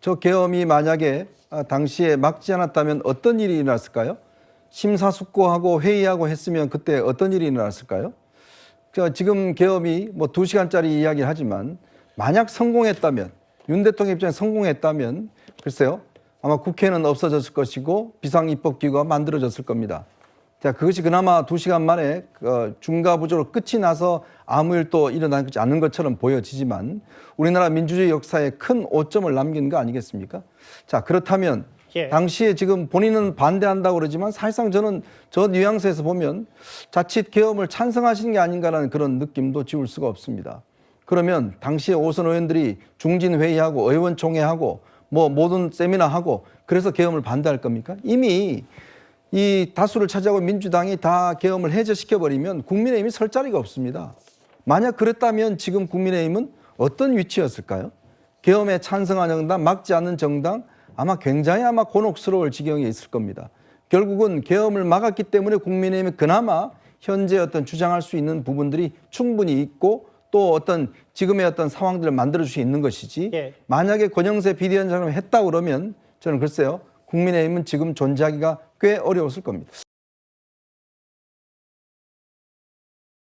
저 계엄이 만약에 아, 당시에 막지 않았다면 어떤 일이 일어났을까요? 심사숙고하고 회의하고 했으면 그때 어떤 일이 일어났을까요? 저 지금 계엄이 뭐두 시간짜리 이야기를 하지만 만약 성공했다면 윤 대통령 입장에 성공했다면 글쎄요 아마 국회는 없어졌을 것이고 비상입법기구가 만들어졌을 겁니다. 자 그것이 그나마 두 시간 만에 그 중과부조로 끝이 나서 아무 일도 일어나지 않는 것처럼 보여지지만 우리나라 민주주의 역사에 큰 오점을 남긴 거 아니겠습니까? 자 그렇다면 예. 당시에 지금 본인은 반대한다고 그러지만 사실상 저는 저 뉘앙스에서 보면 자칫 계엄을 찬성하시는 게 아닌가라는 그런 느낌도 지울 수가 없습니다. 그러면 당시에 오선 의원들이 중진 회의하고 의원총회하고 뭐 모든 세미나 하고 그래서 계엄을 반대할 겁니까? 이미 이 다수를 차지하고 민주당이 다 계엄을 해제시켜 버리면 국민의힘이 설 자리가 없습니다. 만약 그랬다면 지금 국민의힘은 어떤 위치였을까요? 계엄에 찬성하는 정당, 막지 않는 정당 아마 굉장히 아마 곤혹스러울 지경에 있을 겁니다. 결국은 계엄을 막았기 때문에 국민의힘이 그나마 현재 어떤 주장할 수 있는 부분들이 충분히 있고 또 어떤 지금의 어떤 상황들을 만들어 줄 수 있는 것이지 예. 만약에 권영세 비대위원장을 했다 그러면 저는 글쎄요 국민의힘은 지금 존재하기가 꽤 어려웠을 겁니다.